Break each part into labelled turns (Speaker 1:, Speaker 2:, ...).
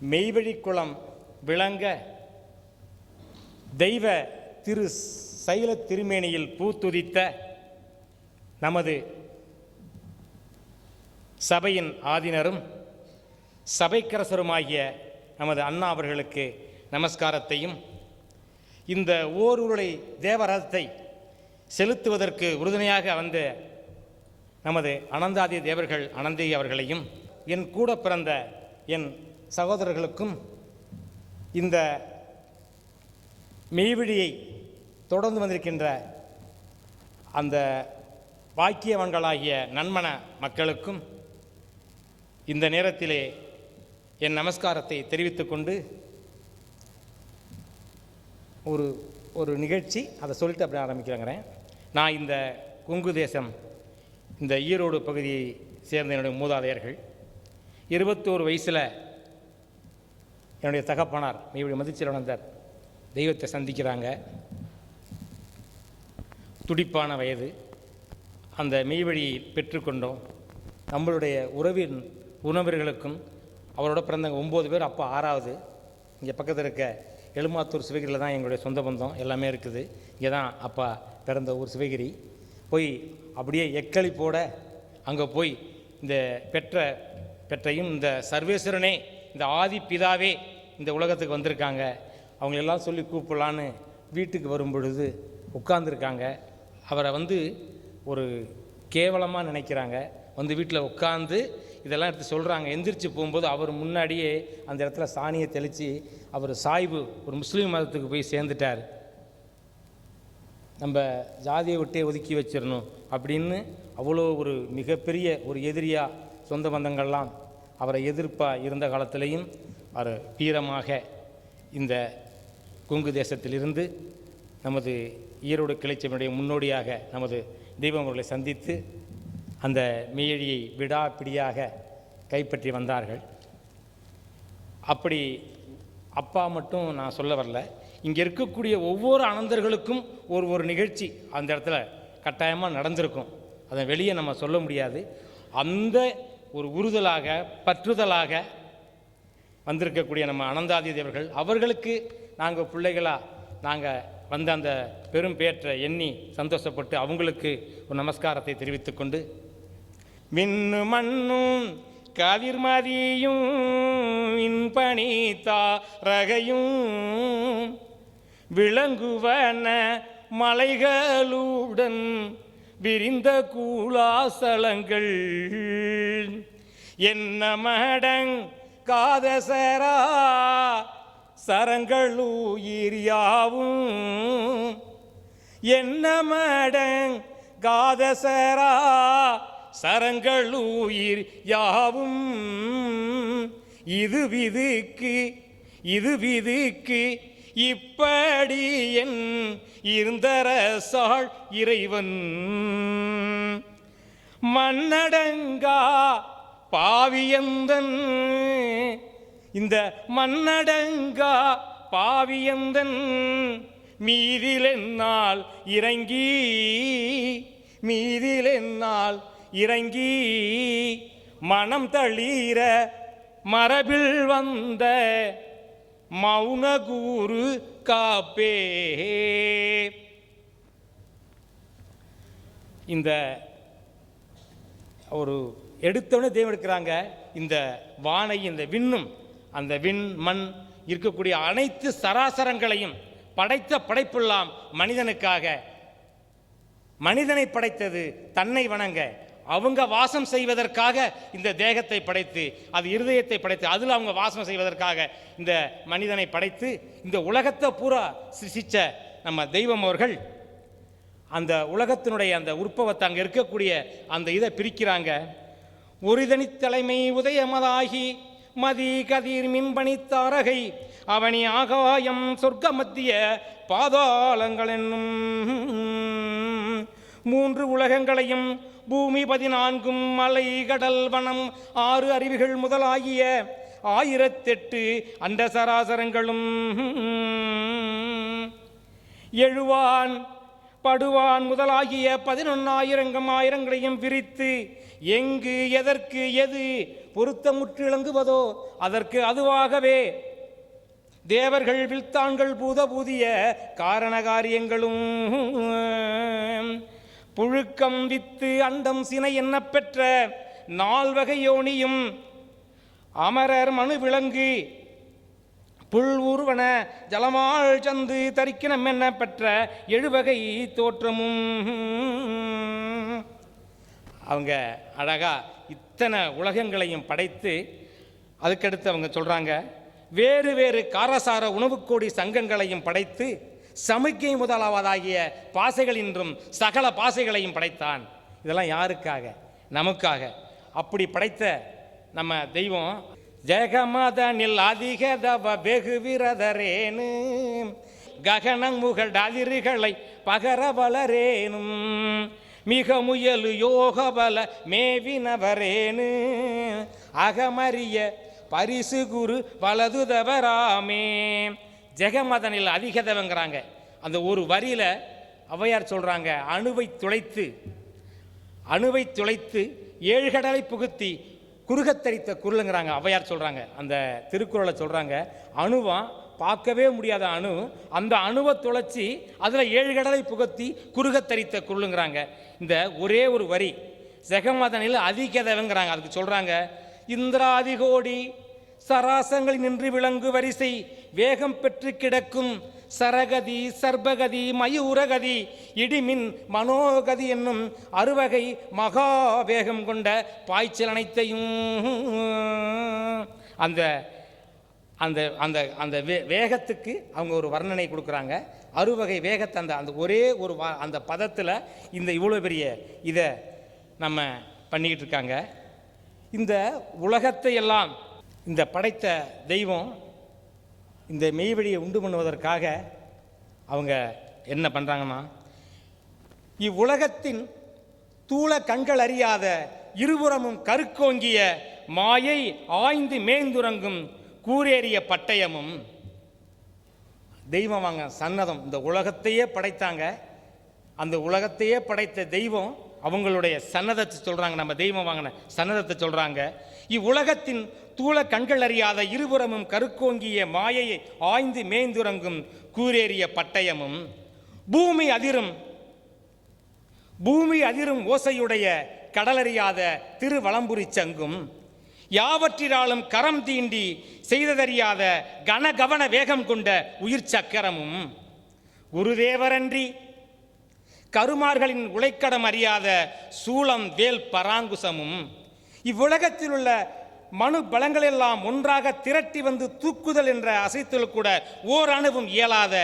Speaker 1: மெய்வழிக்குளம் விளங்க தெய்வ திரு சைல திருமேனியில் பூத்துதித்த நமது சபையின் ஆதினரும் சபைக்கரசருமாகிய நமது அண்ணா அவர்களுக்கு நமஸ்காரத்தையும் இந்த ஓருருளை தேவரதத்தை செலுத்துவதற்கு உறுதுணையாக வந்த நமது அனந்தாதி தேவர்கள் அனந்தி அவர்களையும் என் கூட பிறந்த என் சகோதரர்களுக்கும் இந்த மெய்விழியை தொடர்ந்து வந்திருக்கின்ற அந்த வாக்கியவன்களாகிய நன்மன மக்களுக்கும் இந்த நேரத்திலே என் நமஸ்காரத்தை தெரிவித்துக்கொண்டு ஒரு ஒரு நிகழ்ச்சி அதை சொல்லிட்டு அப்படி ஆரம்பிக்கிறேங்கிறேன். நான் இந்த கொங்கு தேசம் இந்த ஈரோடு பகுதியை சேர்ந்த என்னுடைய மூதாதையர்கள். இருபத்தோரு வயசில் என்னுடைய தகப்பனார் மெய்வழி மதிச்சிரவணந்தர் தெய்வத்தை சந்திக்கிறாங்க. துடிப்பான வயது. அந்த மெய்வழியை பெற்றுக்கொண்டோம். நம்மளுடைய உறவின் உணவர்களுக்கும் அவரோட பிறந்தவங்க ஒம்பது பேர் அப்போ ஆறாவது. இங்கே பக்கத்தில் இருக்க எழுமாத்தூர் சிவகிரியில் தான் எங்களுடைய சொந்த பந்தம் எல்லாமே இருக்குது. இங்கே தான் அப்பா பிறந்த ஊர் சிவகிரி. போய் அப்படியே எக்களிப்போட அங்கே போய் இந்த பெற்ற பெற்றையும் இந்த சர்வேஸ்வரனே இந்த ஆதி பிதாவே இந்த உலகத்துக்கு வந்திருக்காங்க. அவங்களெல்லாம் சொல்லி கூப்பிடலான்னு வீட்டுக்கு வரும் பொழுது அவரை வந்து ஒரு கேவலமாக நினைக்கிறாங்க. வந்து வீட்டில் உட்காந்து இதெல்லாம் எடுத்து சொல்கிறாங்க எந்திரிச்சு போகும்போது அவர் முன்னாடியே அந்த இடத்துல சாணியை தெளித்து அவர் சாய்வு ஒரு முஸ்லீம் மதத்துக்கு போய் சேர்ந்துட்டார். நம்ம ஜாதியை விட்டே ஒதுக்கி வச்சிடணும் அப்படின்னு அவ்வளோ ஒரு மிகப்பெரிய ஒரு எதிரியாக சொந்த பந்தங்கள்லாம் அவரை எதிர்ப்பாக இருந்த காலத்திலையும் அவர் வீரமாக இந்த கொங்கு தேசத்திலிருந்து நமது ஈரோடு கிளைச்சனுடைய முன்னோடியாக நமது தெய்வம் அவர்களை சந்தித்து அந்த மெய்யழியை விடாப்பிடியாக கைப்பற்றி வந்தார்கள். அப்படி அப்பா மட்டும் நான் சொல்ல வரல. இங்கே இருக்கக்கூடிய ஒவ்வொரு அனந்தர்களுக்கும் ஒரு ஒரு நிகழ்ச்சி அந்த இடத்துல கட்டாயமாக நடந்திருக்கும். அதை வெளியே நம்ம சொல்ல முடியாது. அந்த ஒரு உறுதலாக பற்றுதலாக வந்திருக்கக்கூடிய நம்ம அனந்தாதி தேவர்கள் அவர்களுக்கு நாங்கள் பிள்ளைகளாக நாங்கள் வந்த அந்த பெரும் பேற்றை எண்ணி சந்தோஷப்பட்டு அவங்களுக்கு ஒரு நமஸ்காரத்தை தெரிவித்துக்கொண்டு மின்னு மண்ணும் கதிர்மதியும் இன்பணி தாரகையும் விளங்குவன மலைகளுடன் விரிந்த கூலாசலங்கள் என்ன மடங் காதசரா சரங்களுயிர் யாவும். என்ன மடங் காதசரா சரங்கள் உயிர் யாவும். இது விதுக்கு இது விதுக்கு இப்படி என் இருந்தரசாள் இறைவன். மன்னடங்கா பாவியந்தன். இந்த மன்னடங்கா பாவியந்தன் மீதிலென்னால் இறங்கி மீதிலென்னால் இறங்கி மனம் தளீர மரபில் வந்த மௌனகூரு காப்பே. இந்த ஒரு எடுத்தவொடனே தெய்வம் எடுக்கிறாங்க. இந்த வானை இந்த விண்ணும் அந்த விண் மண் இருக்கக்கூடிய அனைத்து சராசரங்களையும் படைத்த படைப்பெல்லாம் மனிதனுக்காக. மனிதனை படைத்தது தன்னை வணங்க. அவங்க வாசம் செய்வதற்காக இந்த தேகத்தை படைத்து அது இருதயத்தை படைத்து அதில் அவங்க வாசம் செய்வதற்காக இந்த மனிதனை படைத்து இந்த உலகத்தை பூரா சிசிச்ச நம்ம தெய்வம் அவர்கள் அந்த உலகத்தினுடைய அந்த உற்பவத்தை அங்கே இருக்கக்கூடிய அந்த இதை பிரிக்கிறாங்க. ஒரு தலைமை உதயமதாகி மதி கதிர் மின்பணி அவனி ஆகாயம் சொர்க்க மத்திய பாதாளங்கள் என்னும் மூன்று உலகங்களையும் பூமி பதினான்கும் மலை கடல் வனம் ஆறு அருவிகள் முதலாகிய ஆயிரத்தெட்டு அண்ட சராசரங்களும். எழுவான் படுவான் முதலாகிய பதினொன்னாயிரங்கம் ஆயிரங்களையும் விரித்து எங்கு எதற்கு எது பொருத்தமுற்று இளங்குவதோ அதற்கு அதுவாகவே தேவர்கள் வில்தான்கள் பூத பூதிய காரண காரியங்களும் புழுக்கம் வித்து அண்டம் சினை என்ன பெற்ற நால்வகை யோனியும் அமரர் மனு விலங்கு புல் உருவன ஜலமாள் சந்து தரிக்கினம் என்ன பெற்ற எழுவகை தோற்றமும். அவங்க அழகாக இத்தனை உலகங்களையும் படைத்து அதுக்கடுத்து அவங்க சொல்கிறாங்க வேறு வேறு காரசார உணவுக்கோடி சங்கங்களையும் படைத்து சமிக்கை முதலாவதாகிய பாசைகளின்றும் சகல பாசைகளையும் படைத்தான். இதெல்லாம் யாருக்காக? நமக்காக. அப்படி படைத்த நம்ம தெய்வம் ஜெகமதனில் அதிக தவ வெகு விரதரேனு ககனங் முகழ் அதிர்களை பகர வளரேனும் மிக முயலு யோகபல மேவினவரேனு. அகமறிய பரிசு குரு வலதுதவராமே. ஜெகமதனில் அதிகதவங்கிறாங்க அந்த ஒரு வரியில் ஔவையார் சொல்கிறாங்க அணுவை துளைத்து அணுவை துளைத்து ஏழு கடலை புகுத்தி குறுகத்தரித்த குரலுங்கிறாங்க. ஔவையார் சொல்கிறாங்க அந்த திருக்குறளை சொல்கிறாங்க அணுவான் பார்க்கவே முடியாத அணு. அந்த அணுவை துளைச்சி அதில் ஏழு கடலை புகுத்தி குறுகத்தரித்த குருளுங்கிறாங்க. இந்த ஒரே ஒரு வரி. ஜெகமதனில் அதிகதவங்கிறாங்க. அதுக்கு சொல்கிறாங்க இந்திராதிகோடி சராசங்களில் நின்று விளங்கு வரிசை வேகம் பெற்று கிடக்கும் சரகதி சர்பகதி மயூரகதி இடிமின் மனோகதி என்னும் அறுவகை மகா வேகம் கொண்ட பாய்ச்சல் அனைத்தையும். அந்த அந்த அந்த அந்த வே வேகத்துக்கு அவங்க ஒரு வர்ணனை கொடுக்குறாங்க. அறுவகை வேகத்தை அந்த அந்த ஒரே ஒரு வா அந்த பதத்தில் இந்த இவ்வளோ பெரிய இதை நம்ம பண்ணிக்கிட்டு இருக்காங்க. இந்த உலகத்தை எல்லாம் இந்த படைத்த தெய்வம் இந்த மெய்வழியை உண்டு பண்ணுவதற்காக அவங்க என்ன பண்ணுறாங்கன்னா இவ்வுலகத்தின் தூள கண்கள் அறியாத இருபுறமும் கருக்கோங்கிய மாயை ஆய்ந்து மேய்ந்துறங்கும் கூரேறிய பட்டயமும் தெய்வம் வாங்க சன்னதம். இந்த உலகத்தையே படைத்தாங்க. அந்த உலகத்தையே படைத்த தெய்வம் அவங்களுடைய சன்னதத்தை சொல்கிறாங்க நம்ம தெய்வம் வாங்கின சன்னதத்தை சொல்கிறாங்க இவ்வுலகத்தின் தூள கண்கள் அறியாத இருபுறமும் கருக்கோங்கிய மாயையை ஆய்ந்து மேய்ந்துறங்கும் கூரேறிய பட்டயமும் பூமி அதிரும் பூமி அதிரும் ஓசையுடைய கடலறியாத திருவளம்புரி சங்கும் யாவற்றினாலும் கரம் தீண்டி செய்ததறியாத கனகவன வேகம் கொண்ட உயிர் சக்கரமும் குருதேவரன்றி கருமார்களின் உழைக்கடம் அறியாத சூளம் வேல் பராங்குசமும் இவ்வுலகத்தில் உள்ள மனு பலங்களெல்லாம் ஒன்றாக திரட்டி வந்து தூக்குதல் என்ற அசைத்தல் கூட ஓர் அணுவும் இயலாத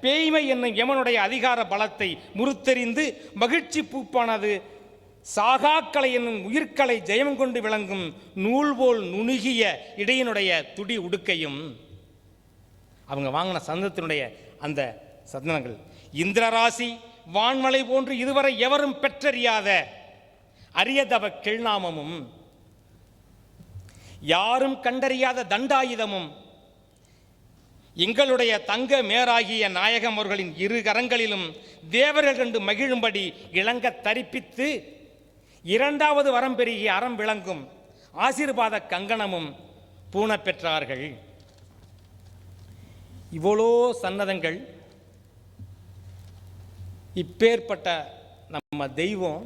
Speaker 1: பேய்மை என்னும் எமனுடைய அதிகார பலத்தை முறுத்தெறிந்து மகிழ்ச்சி பூப்பானது சாகாக்கலை என்னும் உயிர்களை ஜெயம் கொண்டு விளங்கும் நூல் போல் நுணுகிய இடையினுடைய துடி உடுக்கையும் அவங்க வாங்கின சந்தத்தினுடைய அந்த சந்தனங்கள். இந்திரராசி வான்மலை போன்று இதுவரை எவரும் பெற்றறியாத அரியதவ கிள்நாமமும் யாரும் கண்டறியாத தண்டாயுதமும் எங்களுடைய தங்க மேராகிய நாயகம் அவர்களின் இரு கரங்களிலும் தேவர்கள் கண்டு மகிழும்படி இளங்க தரிப்பித்து இரண்டாவது வரம் பெருகி அறம் விளங்கும் ஆசீர்வாத கங்கணமும் பூண பெற்றார்கள் இவ்வளோ சன்னதங்கள் இப்பேற்பட்ட நம்ம தெய்வம்.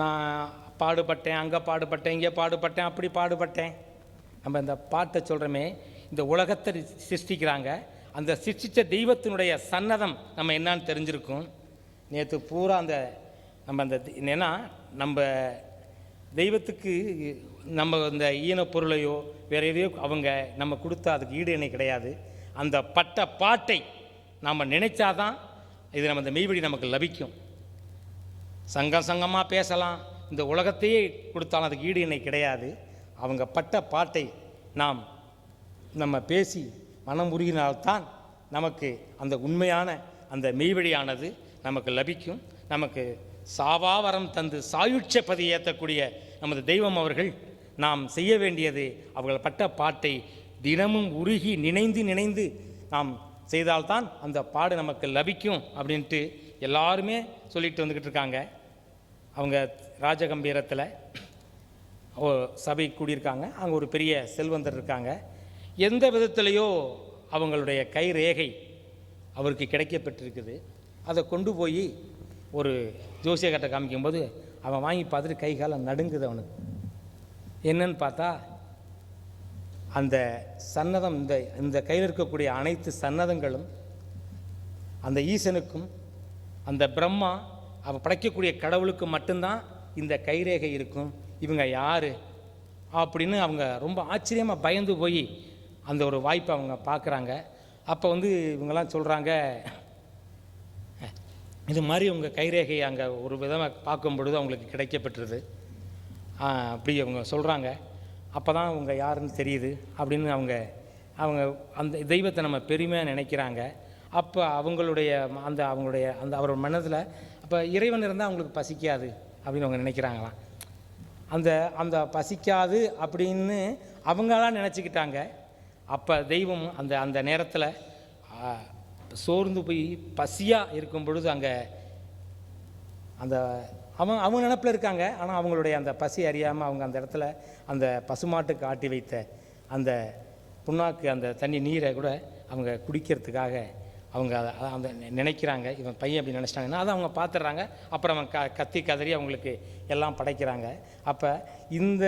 Speaker 1: நான் பாடுபட்டேன் அங்கே பாடுபட்டேன் இங்கே பாடுபட்டேன் அப்படி பாடுபட்டேன். நம்ம இந்த பாட்டை சொல்கிறோமே இந்த உலகத்தை சிருஷ்டிக்கிறாங்க. அந்த சிருஷ்டித்த தெய்வத்தினுடைய சன்னதம் நம்ம என்னன்னு தெரிஞ்சிருக்கும். நேற்று பூரா அந்த நம்ம அந்த ஏன்னா நம்ம தெய்வத்துக்கு நம்ம இந்த ஈன பொருளையோ வேறு எதையோ அவங்க நம்ம கொடுத்தா அதுக்கு ஈடு இணை கிடையாது. அந்த பட்ட பாட்டை நாம் நினைச்சாதான் இது நம்ம இந்த மெய்வழி நமக்கு லபிக்கும். சங்கம் சங்கமாக பேசலாம். இந்த உலகத்தையே கொடுத்தாலும் அதுக்கு ஈடு இணை கிடையாது. அவங்க பட்ட பாட்டை நாம் நம்ம பேசி மனம் உருகினால்தான் நமக்கு அந்த உண்மையான அந்த மெய்வழியானது நமக்கு லபிக்கும். நமக்கு சாவாவரம் தந்து சாயுட்ச பதி ஏற்றக்கூடிய நமது தெய்வம் அவர்கள் நாம் செய்ய வேண்டியது அவர்கள் பட்ட பாட்டை தினமும் உருகி நினைந்து நினைந்து நாம் செய்தால்தான் அந்த பாடு நமக்கு லபிக்கும் அப்படின்ட்டு எல்லாருமே சொல்லிட்டு வந்துக்கிட்டு இருக்காங்க. அவங்க ராஜகம்பீரத்தில் சபை கூடியிருக்காங்க. அங்கே ஒரு பெரிய செல்வந்தர் இருக்காங்க. எந்த விதத்திலையோ அவங்களுடைய கை ரேகை அவருக்கு கிடைக்கப்பட்டிருக்குது. அதை கொண்டு போய் ஒரு ஜோசியக்கார்ட்ட காமிக்கும்போது அவன் வாங்கி பார்த்துட்டு கை காலம் நடுங்குது அவனுக்கு. என்னன்னு பார்த்தா அந்த சன்னதம் இந்த இந்த கையில் இருக்கக்கூடிய அனைத்து சன்னதங்களும் அந்த ஈசனுக்கும் அந்த பிரம்மா அவன் படைக்கக்கூடிய கடவுளுக்கு மட்டும்தான் இந்த கைரேகை இருக்கும். இவங்க யார்? அப்படின்னு அவங்க ரொம்ப ஆச்சரியமாக பயந்து போய் அந்த ஒரு வாய்ப்பை அவங்க பார்க்குறாங்க. அப்போ வந்து இவங்கெல்லாம் சொல்கிறாங்க இது மாதிரி உங்கள் கைரேகையை அங்கே ஒரு விதமாக பார்க்கும் பொழுது அவங்களுக்கு கிடைக்கப்பட்டுருது அப்படி அவங்க சொல்கிறாங்க அப்போ தான் அவங்க யாருன்னு தெரியுது அப்படின்னு அவங்க அவங்க அந்த தெய்வத்தை நம்ம பெருமையாக நினைக்கிறாங்க. அப்போ அவங்களுடைய அந்த அவங்களுடைய அந்த அவரோட மனதில் அப்போ இறைவன் இருந்தால் அவங்களுக்கு பசிக்காது அப்படின்னு அவங்க நினைக்கிறாங்களாம். அந்த அந்த பசிக்காது அப்படின்னு அவங்களாம் நினச்சிக்கிட்டாங்க. அப்போ தெய்வம் அந்த அந்த நேரத்தில் சோர்ந்து போய் பசியாக இருக்கும் பொழுது அங்கே அந்த அவன் அவங்க நினப்பில் இருக்காங்க. ஆனால் அவங்களுடைய அந்த பசி அறியாமல் அவங்க அந்த இடத்துல அந்த பசுமாட்டுக்கு ஆட்டி வைத்த அந்த புண்ணாக்கு அந்த தண்ணி நீரை கூட அவங்க குடிக்கிறதுக்காக அவங்க அதை அந்த நினைக்கிறாங்க. இவன் பையன் அப்படி நினச்சிட்டாங்கன்னா அதை அவங்க பார்த்துட்றாங்க அப்புறம் அவன் க கத்தி கதறி அவங்களுக்கு எல்லாம் படைக்கிறாங்க. அப்போ இந்த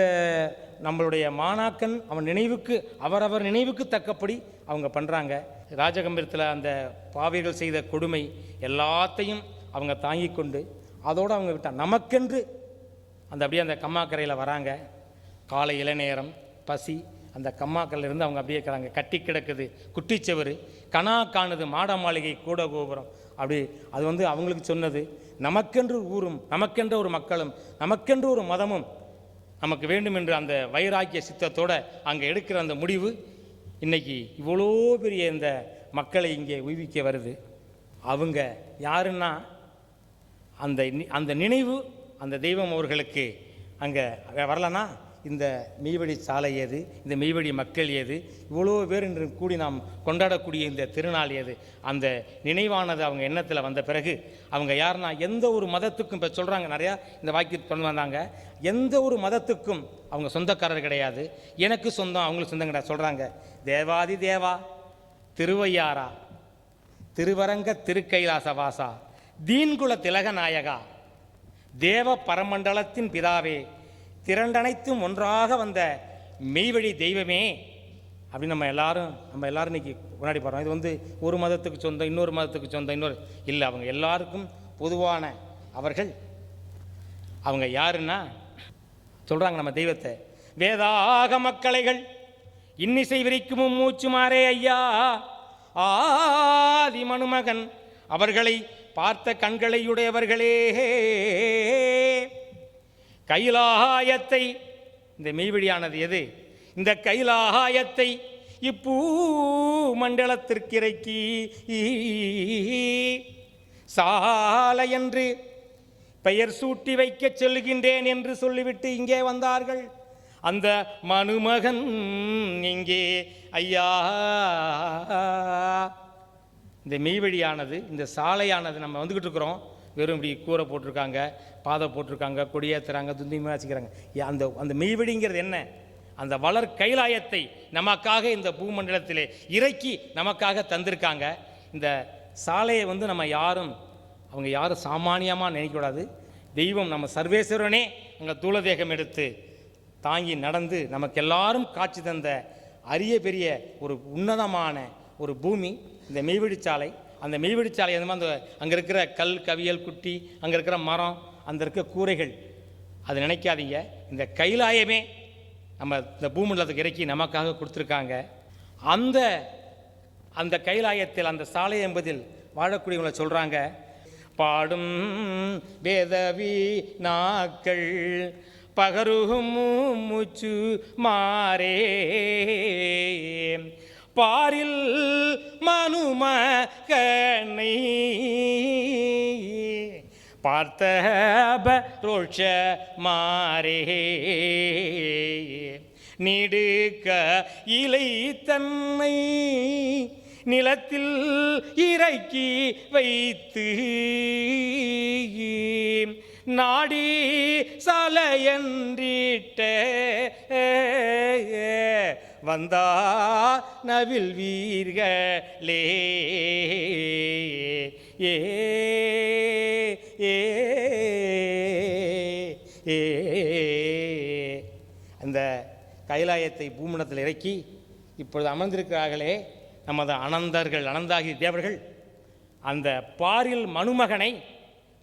Speaker 1: நம்மளுடைய மாணாக்கன் அவன் நினைவுக்கு அவரவர் நினைவுக்கு தக்கப்படி அவங்க பண்ணுறாங்க ராஜகம்பீரத்தில் அந்த பாவிகள் செய்த கொடுமை எல்லாத்தையும் அவங்க தாங்கி கொண்டு அதோடு அவங்க விட்டால் நமக்கென்று அந்த அப்படியே அந்த கம்மாக்கரையில் வராங்க. காலை இளநேரம் பசி அந்த கம்மாக்கரில் இருந்து அவங்க அப்படியே இருக்கிறாங்க. கட்டி கிடக்குது குட்டிச்சவர் கனா காணுது மாட மாளிகை கூட கோபுரம் அப்படி அது வந்து அவங்களுக்கு சொன்னது நமக்கென்று ஊரும் நமக்கென்ற ஒரு மக்களும் நமக்கென்று ஒரு மதமும் நமக்கு வேண்டும் என்று அந்த வைராக்கிய சித்தத்தோடு அங்கே எடுக்கிற அந்த முடிவு இன்றைக்கி இவ்வளோ பெரிய இந்த மக்களை இங்கே உய்விக்க வருது. அவங்க யாருன்னா அந்த அந்த நினைவு அந்த தெய்வம் அவர்களுக்கு அங்கே வரலனா? இந்த மெய்வழி சாலை ஏது இந்த மெய்வழி மக்கள் ஏது இவ்வளோ பேர் என்று கூடி நாம் கொண்டாடக்கூடிய இந்த திருநாள் ஏது அந்த நினைவானது அவங்க எண்ணத்தில் வந்த பிறகு அவங்க யாருன்னா எந்த ஒரு மதத்துக்கும் இப்போ சொல்கிறாங்க நிறையா இந்த வாக்கியத்தை கொண்டு வந்தாங்க. எந்த ஒரு மதத்துக்கும் அவங்க சொந்தக்காரர் கிடையாது. எனக்கு சொந்தம் அவங்களுக்கு சொந்தம் கிடையாது. சொல்கிறாங்க தேவாதி தேவா திருவையாரா திருவரங்க திருக்கைலாச வாசா தீன்குல திலக நாயகா தேவ பரமண்டலத்தின் பிதாவே திரண்டனைத்தும் ஒன்றாக வந்த மெய்வழி தெய்வமே அப்படின்னு நம்ம எல்லாரும் நம்ம எல்லாரும் இன்னைக்கு கொண்டாடி போகிறோம் இது வந்து ஒரு மதத்துக்கு சொந்தம் இன்னொரு மதத்துக்கு சொந்தம் இன்னொரு இல்லை அவங்க எல்லாருக்கும் பொதுவான அவர்கள். அவங்க யாருன்னா சொல்கிறாங்க நம்ம தெய்வத்தை வேதாக மக்களைகள் இன்னிசை விரிக்கும் மூச்சுமாறே ஐயா ஆதி மனுமகன் அவர்களை பார்த்த கண்களையுடையவர்களே கைலாகாயத்தை இந்த மெய்வழியானது எது? இந்த கைலாகாயத்தை இப்பூ மண்டலத்திற்கிறக்கி சாலை என்று பெயர் சூட்டி வைக்கச் சொல்லுகின்றேன் என்று சொல்லிவிட்டு இங்கே வந்தார்கள். அந்த மனுமகன் இங்கே ஐயா. இந்த மெய்வழியானது இந்த சாலையானது நம்ம வந்துக்கிட்டு இருக்கிறோம். வெறும் இப்படி கூரை போட்டிருக்காங்க பாதை போட்டிருக்காங்க கொடியேற்றுறாங்க துந்தியமாக வச்சுக்கிறாங்க. அந்த அந்த மெய்வெடிங்கிறது என்ன? அந்த வளர் கைலாயத்தை நமக்காக இந்த பூமண்டலத்திலே இறக்கி நமக்காக தந்திருக்காங்க. இந்த சாலையை வந்து நம்ம யாரும் அவங்க யாரும் சாமானியமாக நினைக்கக்கூடாது. தெய்வம் நம்ம சர்வேஸ்வரனே அங்கே தூளதேகம் எடுத்து தாங்கி நடந்து நமக்கு எல்லாரும் காட்சி தந்த அரிய பெரிய ஒரு உன்னதமான ஒரு பூமி இந்த மெய்வெடிச்சாலை அந்த மெய்வெடிச்சாலை அந்த மாதிரி அந்த அங்கே இருக்கிற கல் கவியல் குட்டி அங்கே இருக்கிற மரம் அந்த இருக்க கூரைகள். அது நினைக்காதீங்க. இந்த கைலாயமே நம்ம இந்த பூமண்டலத்துக்கு இறக்கி நமக்காக கொடுத்துருக்காங்க. அந்த அந்த கைலாயத்தில் அந்த சாலை என்பதில் வாழக்கூடியவங்களை சொல்கிறாங்க பாடும் வேதவி நாக்கள் பகருகும் மூச்சு மாறே பாரில் மனுமகனை பார்த்தப ரோஷ மாறே நீடுக்க இலை தன்னை நிலத்தில் இறக்கி வைத்து நாடி சலையன்றிட்ட வந்தா நவில் வீர்களே. ஏ ஏ ஏ. அந்த கைலாயத்தை பூமணத்தில் இறக்கி இப்பொழுது அமர்ந்திருக்கிறார்களே நமது அனந்தர்கள் அனந்தாகி தேவர்கள். அந்த பாரில் மனுமகனை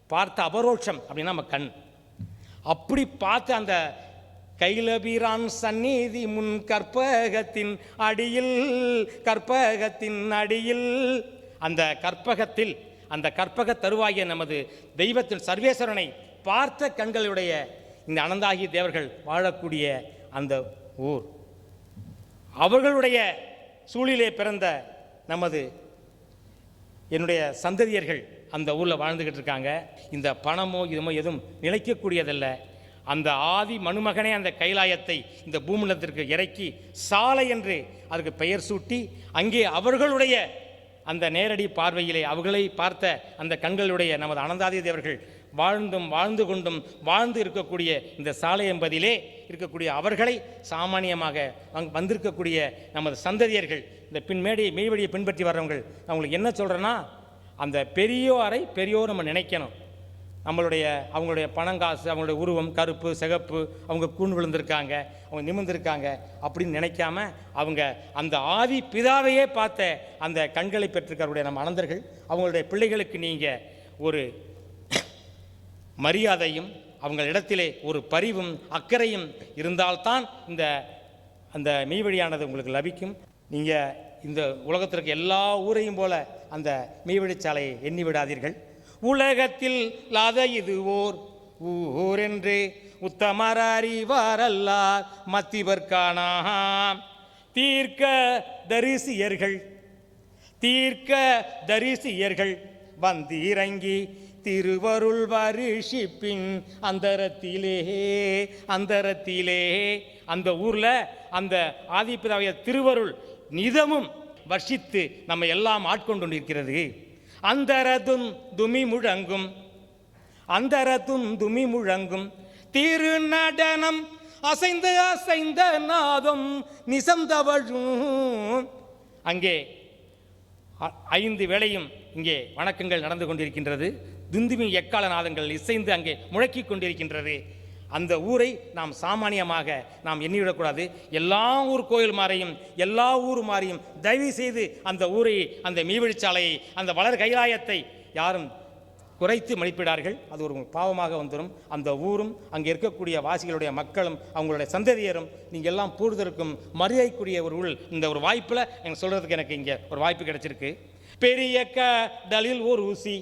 Speaker 1: பார்த்த அபரோட்சம் அப்படின்னா நம்ம கண். அப்படி பார்த்து அந்த கைலபிரான் சந்நிதி முன் கற்பகத்தின் அடியில் கற்பகத்தின் அடியில். அந்த கற்பகத்தில் அந்த கற்பக தருவாகிய நமது தெய்வத்தின் சர்வேஸ்வரனை பார்த்த கண்களுடைய இந்த அனந்தாகி தேவர்கள் வாழக்கூடிய அந்த ஊர். அவர்களுடைய சூழிலே பிறந்த நமது என்னுடைய சந்ததியர்கள் அந்த ஊரில் வாழ்ந்துக்கிட்டு இருக்காங்க. இந்த பணமோ இதுமோ எதுவும் நிலைக்கக்கூடியதல்ல. அந்த ஆதி மனுமகனே அந்த கைலாயத்தை இந்த பூமிலத்திற்கு இறக்கி சாலை என்று அதற்கு பெயர் சூட்டி அங்கே அவர்களுடைய அந்த நேரடி பார்வையிலே அவர்களை பார்த்த அந்த கண்களுடைய நமது அனந்தாதி தேவர்கள் வாழ்ந்தும் வாழ்ந்து கொண்டும் வாழ்ந்து இருக்கக்கூடிய இந்த சாலை என்பதிலே இருக்கக்கூடிய அவர்களை சாமானியமாக வந்திருக்கக்கூடிய நமது சந்ததியர்கள் இந்த பின்மேடையை மெய்வழியை பின்பற்றி வர்றவங்க அவங்களுக்கு என்ன சொல்கிறேன்னா அந்த பெரியோரை பெரியோர் நம்ம நினைக்கணும். நம்மளுடைய அவங்களுடைய பணங்காசு அவங்களுடைய உருவம் கருப்பு சிகப்பு அவங்க கூண் விழுந்திருக்காங்க அவங்க நிமிர்ந்திருக்காங்க அப்படின்னு நினைக்காம அவங்க அந்த ஆதி பிதாவையே பார்த்த அந்த கண்களை பெற்றிருக்கக்கூடிய நம்ம அனந்தர்கள் அவங்களுடைய பிள்ளைகளுக்கு நீங்கள் ஒரு மரியாதையும் அவங்க இடத்திலே ஒரு பரிவும் அக்கறையும் இருந்தால்தான் இந்த அந்த மெய்வழியானது உங்களுக்கு லபிக்கும். நீங்கள் இந்த உலகத்திற்கு எல்லா ஊரையும் போல அந்த மெய்வழிச்சாலையை எண்ணி விடாதீர்கள். உலகத்தில் லாத இது ஓர் ஊர் என்று உத்தமர் அறிவாரல்லார் மத்திவர்கானாம் தீர்க்க தரிசியர்கள் தீர்க்க தரிசியர்கள் வந்திறங்கி திருவருள் வருஷிப்பின் அந்தரத்திலே அந்தரத்திலே. அந்த ஊரில் அந்த ஆதிப்பிதாவைய திருவருள் நிதமும் வர்ஷித்து நம்ம எல்லாம் ஆட்கொண்டு இருக்கிறது. அந்தரதும் துமி முழங்கும் அந்தரதும் துமி முழங்கும் திரு நடனம் அசைந்த அசைந்த நாதம் நிசந்தவழும். அங்கே அ- ஐந்து வேளையும் இங்கே வணக்கங்கள் நடந்து கொண்டிருக்கின்றது. துந்துமி எக்கால நாதங்கள் இசைந்து அங்கே முழக்கிக் கொண்டிருக்கின்றது. அந்த ஊரை நாம் சாமானியமாக நாம் எண்ணிவிடக்கூடாது. எல்லா ஊர் கோயில் மாறையும் எல்லா ஊர் மாறியும் தயவு செய்து அந்த ஊரை அந்த மீவழிச்சாலையை அந்த வளர் கைலாயத்தை யாரும் குறைத்து மதிப்பிடார்கள். அது ஒரு பாவமாக வந்துடும் அந்த ஊரும் அங்கே இருக்கக்கூடிய வாசிகளுடைய மக்களும் அவங்களுடைய சந்ததியரும் நீங்கள் எல்லாம் பூடுதற்கும் மரியாதைக்குரிய ஒரு ஊழல் இந்த ஒரு வாய்ப்பில் எனக்கு சொல்கிறதுக்கு எனக்கு இங்கே ஒரு வாய்ப்பு கிடைச்சிருக்கு. பெரிய கடலில் ஒரு ஊசி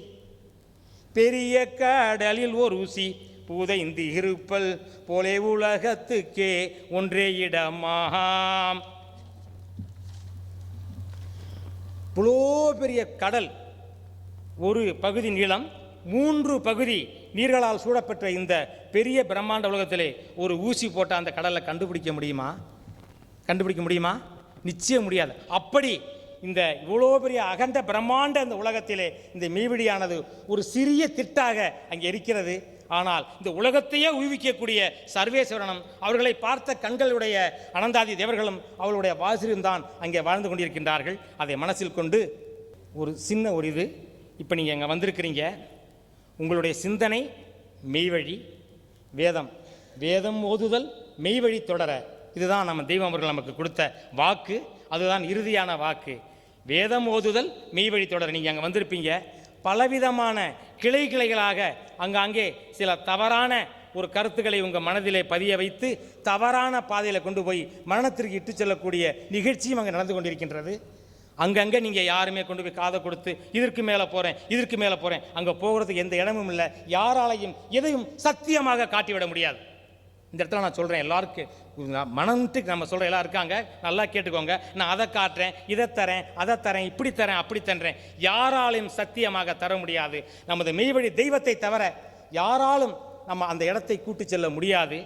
Speaker 1: பெரிய கடலில் ஒரு ஊசி பூதைந்து இருப்பல் போலே உலகத்துக்கே ஒன்றே இடமாகாம். இவ்வளோ பெரிய கடல் ஒரு பகுதி நீளம் மூன்று பகுதி நீர்களால் சூழப்பெற்ற இந்த பெரிய பிரம்மாண்ட உலகத்திலே ஒரு ஊசி போட்ட அந்த கடலை கண்டுபிடிக்க முடியுமா? கண்டுபிடிக்க முடியுமா? நிச்சயம் முடியாது. அப்படி இந்த இவ்வளோ பெரிய அகண்ட பிரம்மாண்ட அந்த உலகத்திலே இந்த மீவிடியானது ஒரு சிறிய திட்டாக அங்கே இருக்கிறது. ஆனால் இந்த உலகத்தையே உய்விக்கக்கூடிய சர்வேஸ்வரனும் அவர்களை பார்த்த கண்களுடைய அனந்தாதி தேவர்களும் அவர்களுடைய வாசிலும் தான் அங்கே வாழ்ந்து கொண்டிருக்கின்றார்கள். அதை மனசில் கொண்டு ஒரு சின்ன ஒரு இது. இப்போ நீங்கள் இங்கே வந்திருக்கிறீங்க. உங்களுடைய சிந்தனை மெய்வழி வேதம். வேதம் ஓதுதல் மெய்வழி தொடர. இதுதான் நம்ம தெய்வம் அவர்கள் நமக்கு கொடுத்த வாக்கு. அதுதான் இறுதியான வாக்கு. வேதம் ஓதுதல் மெய்வழி தொடர. நீங்கள் அங்கே வந்திருப்பீங்க. பலவிதமான கிளை கிளைகளாக அங்காங்கே சில தவறான ஒரு கருத்துக்களை உங்கள் மனதிலே பதிய வைத்து தவறான பாதையில் கொண்டு போய் மரணத்திற்கு இட்டு செல்லக்கூடிய நிகழ்ச்சியும் அங்கே நடந்து கொண்டிருக்கின்றது. அங்கங்கே நீங்கள் யாருமே கொண்டு போய் காதை கொடுத்து இதற்கு மேலே போகிறேன் இதற்கு மேலே போகிறேன் அங்கே போகிறதுக்கு எந்த இடமும் இல்லை. யாராலையும் எதையும் சத்தியமாக காட்டிவிட முடியாது. இந்த இடத்துல நான் சொல்கிறேன் எல்லாருக்கும் மனத்துக்கு நம்ம சொல்கிற எல்லாம் இருக்காங்க நல்லா கேட்டுக்கோங்க. நான் அதை காட்டுறேன் இதை தரேன் அதை தரேன் இப்படி தரேன் அப்படி தரேன் யாராலையும் சத்தியமாக தர முடியாது. நமது மெய்வழி தெய்வத்தை தவிர யாராலும் நம்ம அந்த இடத்தை கூட்டு செல்ல முடியாது.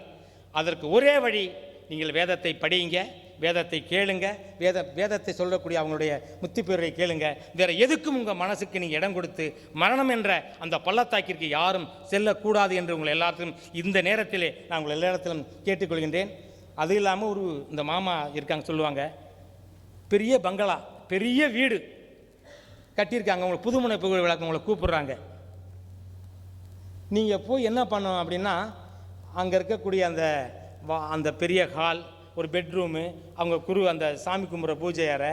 Speaker 1: அதற்கு ஒரே வழி நீங்கள் வேதத்தை படியுங்க. வேதத்தை கேளுங்க. வேத வேதத்தை சொல்லக்கூடிய அவங்களுடைய முத்திப்பேரை கேளுங்க. வேற எதுக்கும் உங்கள் மனசுக்கு நீங்கள் இடம் கொடுத்து மரணம் என்ற அந்த பள்ளத்தாக்கிற்கு யாரும் செல்லக்கூடாது என்று உங்கள் எல்லாத்தையும் இந்த நேரத்திலே நான் உங்கள் எல்லா இடத்திலும் கேட்டுக்கொள்கின்றேன். அது இல்லாமல் ஒரு இந்த மாமா இருக்காங்க சொல்லுவாங்க. பெரிய பங்களா பெரிய வீடு கட்டியிருக்காங்க. உங்களை புதுமுனை புகழ் விளக்கம் உங்களை கூப்பிடுறாங்க. நீங்கள் போய் என்ன பண்ணணும் அப்படின்னா அங்கே இருக்கக்கூடிய அந்த வா- அந்த பெரிய ஹால் ஒரு பெட்ரூமு அவங்க குரு அந்த சாமி கும்பிட்ற பூஜை அறை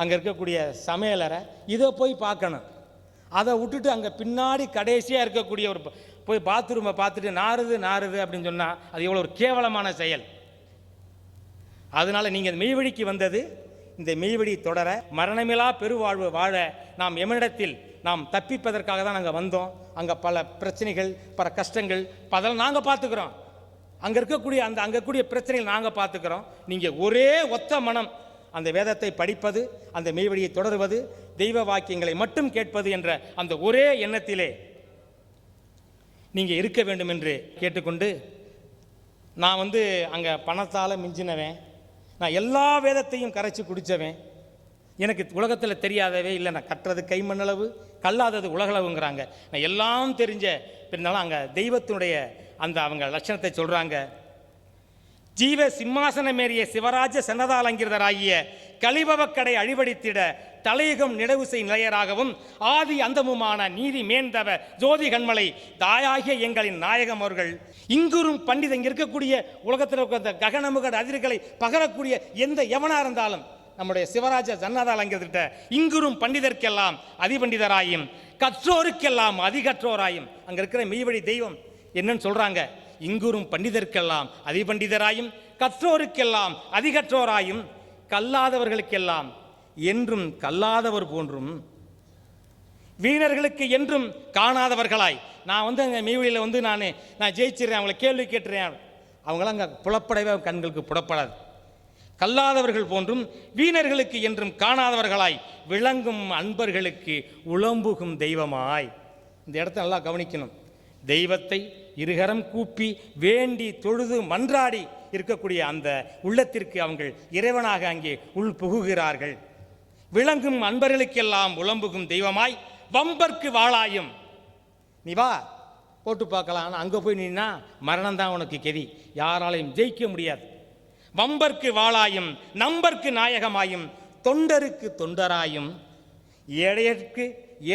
Speaker 1: அங்கே இருக்கக்கூடிய சமையலறை இதை போய் பார்க்கணும். அதை விட்டுட்டு அங்கே பின்னாடி கடைசியாக இருக்கக்கூடிய ஒரு போய் பாத்ரூமை பார்த்துட்டு நாறுது நாறுது அப்படின்னு சொன்னால் அது எவ்வளோ ஒரு கேவலமான செயல். அதனால் நீங்கள் மெய்வழிக்கு வந்தது இந்த மெய்வழி தொடர மரணமிலா பெருவாழ்வு வாழ நாம் எமனிடத்தில் நாம் தப்பிப்பதற்காக தான் நாங்கள் வந்தோம். அங்கே பல பிரச்சனைகள் பல கஷ்டங்கள் அதெல்லாம் நாங்கள் பார்த்துக்கிறோம். அங்கே இருக்கக்கூடிய அந்த அங்கே கூடிய பிரச்சனைகள் நாங்கள் பார்த்துக்கிறோம். நீங்கள் ஒரே ஒத்த மனம் அந்த வேதத்தை படிப்பது அந்த மெய்வழியை தொடருவது தெய்வ வாக்கியங்களை மட்டும் கேட்பது என்ற அந்த ஒரே எண்ணத்திலே நீங்கள் இருக்க வேண்டும் என்று கேட்டுக்கொண்டு நான் வந்து அங்கே பணத்தால் மிஞ்சினவன். நான் எல்லா வேதத்தையும் கரைச்சி குடித்தவன் எனக்கு உலகத்தில் தெரியாதவே இல்லை. நான் கட்டுறது கைமண்ணளவு கல்லாதது உலகளவுங்கிறாங்க. நான் எல்லாம் தெரிஞ்ச இருந்தாலும் அங்கே தெய்வத்தினுடைய அந்த அவங்க லட்சணத்தை சொல்கிறாங்க ஜீவ சிம்மாசனமேறிய சிவராஜ சன்னதாலங்கிருதராகிய கலிபவக்கடை அழிவடித்திட தலையுகம் நிலவுசை நிலையராகவும் ஆதி அந்தமுமான நீதி மேந்தவ ஜோதி கண்மலை தாயாகிய எங்களின் நாயகம் அவர்கள். இங்குறும் பண்டித இங்கே இருக்கக்கூடிய உலகத்தில் இருக்கிற ககனமுகட அதிர்களை பகரக்கூடிய எந்த எவனாக இருந்தாலும் நம்முடைய சிவராஜ ஜன்னதாலங்கிருதிட்ட இங்குறும் பண்டிதர்க்கெல்லாம் அதிபண்டிதராயும் கற்றோருக்கெல்லாம் அதிகற்றோராயும் அங்கே இருக்கிற மெய்வழி தெய்வம் என்னன்னு சொல்றாங்க? இங்குறும் பண்டிதர்க்கெல்லாம் அதிபண்டிதராயும் கற்றோருக்கெல்லாம் அதிகற்றோராயும் கல்லாதவர்களுக்கெல்லாம் என்றும் கல்லாதவர் போன்றும் வீணர்களுக்கு என்றும் காணாதவர்களாய். நான் வந்து அங்கே மீவழியில் வந்து நான் நான் ஜெயிச்சிடுறேன் அவங்கள கேள்வி கேட்டுறேன். அவங்களாம் அங்கே புலப்படவே கண்களுக்கு புலப்படாது கல்லாதவர்கள் போன்றும் வீணர்களுக்கு என்றும் காணாதவர்களாய். விளங்கும் அன்பர்களுக்கு உளம்புகும் தெய்வமாய். இந்த இடத்த நல்லா கவனிக்கணும். தெய்வத்தை இருகரம் கூப்பி வேண்டி தொழுது மன்றாடி இருக்கக்கூடிய அந்த உள்ளத்திற்கு அவங்கள் இறைவனாக அங்கே உள் புகுகிறார்கள். விளங்கும் அன்பர்களுக்கெல்லாம் உலம்புகும் தெய்வமாய் வம்பர்க்கு வாழாயும் நீ வா போட்டு பார்க்கலாம். அங்கே போய் நின்னா மரணம் தான் உனக்கு கெதி. யாராலையும் ஜெயிக்க முடியாது. வம்பர்க்கு வாளாயும் நம்பர்க்கு நாயகமாயும் தொண்டருக்கு தொண்டராயும் ஏழையற்கு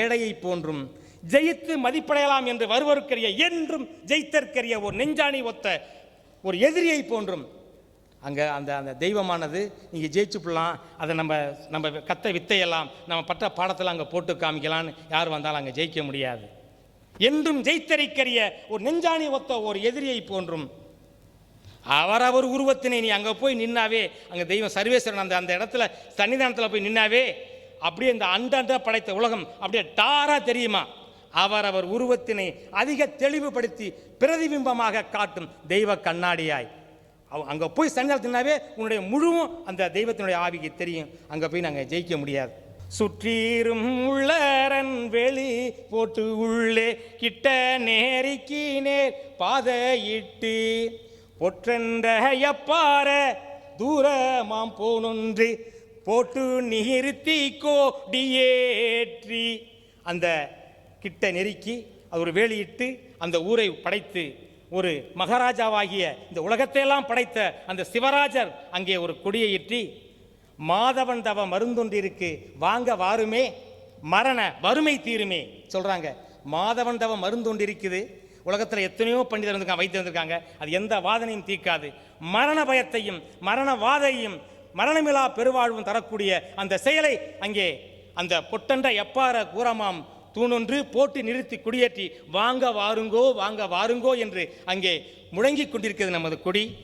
Speaker 1: ஏழையைப் போன்றும் ஜெயித்து மதிப்படையலாம் என்று வருவருக்கரிய என்றும் ஜெயித்தற்கரிய ஒரு நெஞ்சாணி ஒத்த ஒரு எதிரியை போன்றும். அங்கே அந்த அந்த தெய்வமானது நீங்கள் ஜெயிச்சுப்படலாம் அதை நம்ம நம்ம கத்த வித்தையெல்லாம் நம்ம பட்ட பாடத்தில் அங்கே போட்டு காமிக்கலான்னு யார் வந்தாலும் அங்கே ஜெயிக்க முடியாது. என்றும் ஜெயித்தரைக்கரிய ஒரு நெஞ்சாணி ஒத்த ஒரு எதிரியை போன்றும். அவரவர் உருவத்தினை நீ அங்கே போய் நின்னாவே அங்கே தெய்வம் சர்வேஸ்வரன் அந்த அந்த இடத்துல சன்னிதானத்தில் போய் நின்னாவே அப்படியே இந்த அண்டண்ட படைத்த உலகம் அப்படியே டாரா தெரியுமா? அவரவர் உருவத்தினை அதிக தெளிவுபடுத்தி பிரதிபிம்பமாக காட்டும் தெய்வ கண்ணாடியாய். அங்கே போய் சன்னிதானத்தினாவே உன்னுடைய முழுவும் அந்த தெய்வத்தினுடைய ஆவிக்கு தெரியும். அங்கே போய் நாங்கள் ஜெயிக்க முடியாது. சுற்றீரும் உள்ளரன் வெளி போட்டு உள்ளே கிட்ட நேரிக்கு நேர் பாதையிட்டு பொற்றென்ற எப்பார தூரமாம் போனொன்று போட்டு நிறுத்தி கோடியேற்றி. அந்த கிட்ட நெருக்கி அது ஒரு வேலியிட்டு அந்த ஊரை படைத்து ஒரு மகாராஜாவாகிய இந்த உலகத்தையெல்லாம் படைத்த அந்த சிவராஜர் அங்கே ஒரு கொடியை ஏற்றி மாதவன் தவ மருந்தொன்றிருக்கு வாங்க வாருமே மரண வறுமை தீருமே சொல்கிறாங்க மாதவன் தவ மருந்தொன்று இருக்குது உலகத்தில் எத்தனையோ பண்டிதர் இருந்திருக்காங்க வைத்து வந்திருக்காங்க. அது எந்த வாதனையும் தீர்க்காது. மரண பயத்தையும் மரண வாதையும் மரணமிலா பெருவாழ்வும் தரக்கூடிய அந்த செயலை அங்கே அந்த பொட்டண்ட எப்பார கூறமாம் தூணொன்று போட்டு நிறுத்தி குடியேற்றி வாங்க வாருங்கோ வாங்க வாருங்கோ என்று அங்கே முழங்கிக் கொண்டிருக்கிறது நமது கொடி.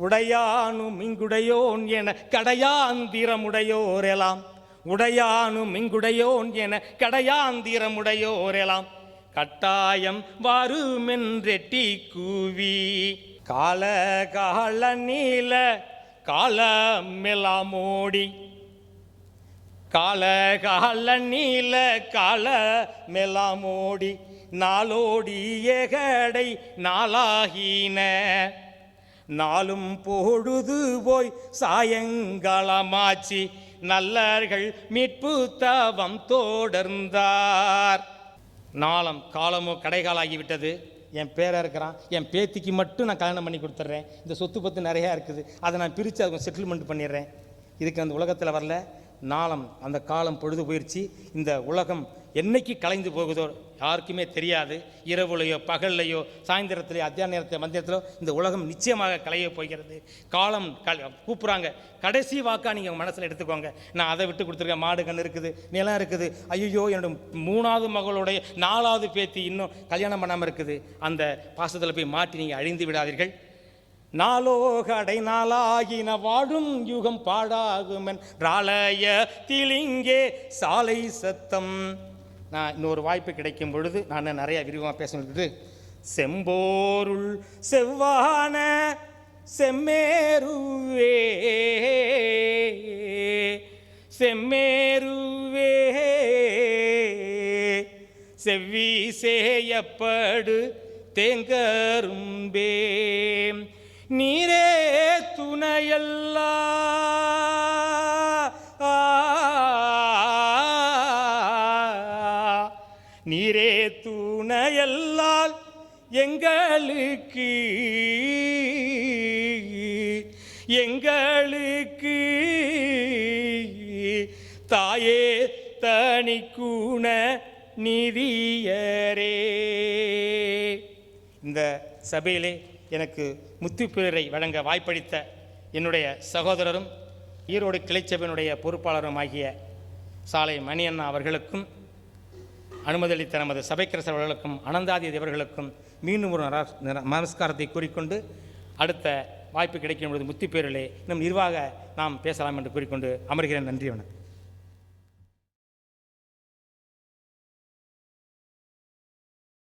Speaker 1: உடையானும் இங்குடையோன் என கடையாந்திரமுடையோரெலாம். உடையானும் இங்குடையோன் என கடையாந்திரமுடையோரெலாம். கட்டாயம் வாருமென்றெட்டி கூவி. கால கால நீல காலமெல்லாம் ஓடி. கால கால நீல கால மெலாமோடி நாளோடி ஏகடை நாளாகின. நாளும் பொழுது போய் சாயங்காலமாச்சி நல்லர்கள் மீட்பு தவம் தொடர்ந்தார். நாளம் காலமோ கடைகாலாகிவிட்டது. என் பேராக இருக்கிறான். என் பேத்திக்கு மட்டும் நான் கல்யாணம் பண்ணி கொடுத்துட்றேன். இந்த சொத்து பத்து நிறையா இருக்குது. அதை நான் பிரித்து அதை செட்டில்மெண்ட் பண்ணிடுறேன். இதுக்கு அந்த உலகத்தில் வரல. நாளம் அந்த காலம் பொழுது போயிடுச்சு இந்த உலகம் என்னைக்கு கலைந்து போகுதோ யாருக்குமே தெரியாது. இரவுலையோ பகல்லையோ சாயந்தரத்திலேயோ அத்தியான நேரத்தில் மந்திரத்திலோ இந்த உலகம் நிச்சயமாக கலைய போகிறது. காலம் கல் கூப்பிட்றாங்க கடைசி வாக்காக நீங்கள் மனசில் எடுத்துக்கோங்க. நான் அதை விட்டு கொடுத்துருக்கேன். மாடு கண் இருக்குது நிலம் இருக்குது. ஐயோ என்னோட மூணாவது மகளுடைய நாலாவது பேத்தி இன்னும் கல்யாணம் பண்ணாமல் இருக்குது. அந்த பாசத்தில் போய் மாட்டி நீங்கள் அழிந்து விடாதீர்கள். நாளோகடை நாளாகின வாழும் யுகம் பாடாகுமன் ராலய திலிங்கே சாலை சத்தம். நான் இன்னொரு வாய்ப்பு கிடைக்கும் பொழுது நான் நிறைய விரிவாக பேசணுன்றது செம்போருள் செவ்வான செம்மேருவே. செம்மேருவே. செவ்வி சேயப்படு தேங்கரும்பே. நீரே துணையல்லா. நீரே துணையல்லால் எங்களுக்கு எங்களுக்கு தாயே தனிக்குண நிதியரே. இந்த சபையிலே எனக்கு முத்துப்பிரரை வழங்க வாய்ப்பளித்த என்னுடைய சகோதரரும் ஈரோடு கிளைச்சபையினுடைய பொறுப்பாளரும் ஆகிய சாலை மணியண்ணா அவர்களுக்கும் அனுமதியளித்த நமது சபைக்கரசர் அவர்களுக்கும் அனந்தாதி தேவர்களுக்கும் மீண்டும் ஒரு நமஸ்காரத்தை கூறிக்கொண்டு அடுத்த வாய்ப்பு கிடைக்கும் பொழுது முத்துப்பேரிலே இன்னும் நிர்வாக நாம் பேசலாம் என்று கூறிக்கொண்டு அமர்கிறேன். நன்றி வணக்கம்.